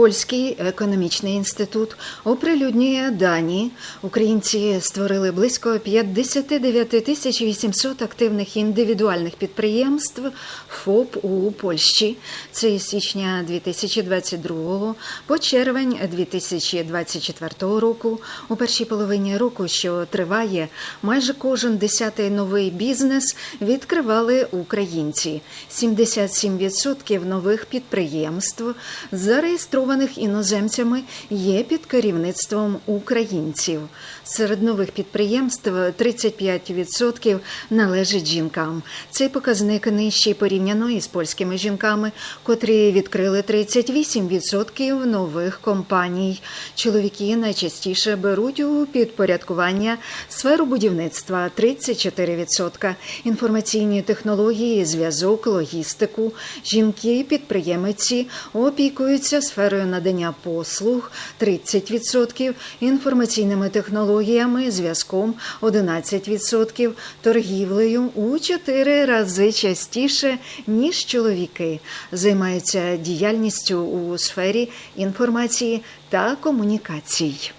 Польський економічний інститут оприлюднює дані. Українці створили близько 59 тисяч 800 активних індивідуальних підприємств ФОП у Польщі. Це із січня 2022 по червень 2024 року. У першій половині року, що триває, майже кожен десятий новий бізнес відкривали українці. 77% нових підприємств зареєстрованих іноземцями є під керівництвом українців. Серед нових підприємств 35% належить жінкам. Цей показник нижчий порівняно із польськими жінками, котрі відкрили 38% нових компаній. Чоловіки найчастіше беруть у підпорядкування сферу будівництва 34%, інформаційні технології, зв'язок, логістику. Жінки підприємиці опікуються сферою надання послуг 30%, інформаційними технологіями, зв'язком 11%, торгівлею у 4 рази частіше ніж чоловіки. Займаються діяльністю у сфері інформації та комунікацій.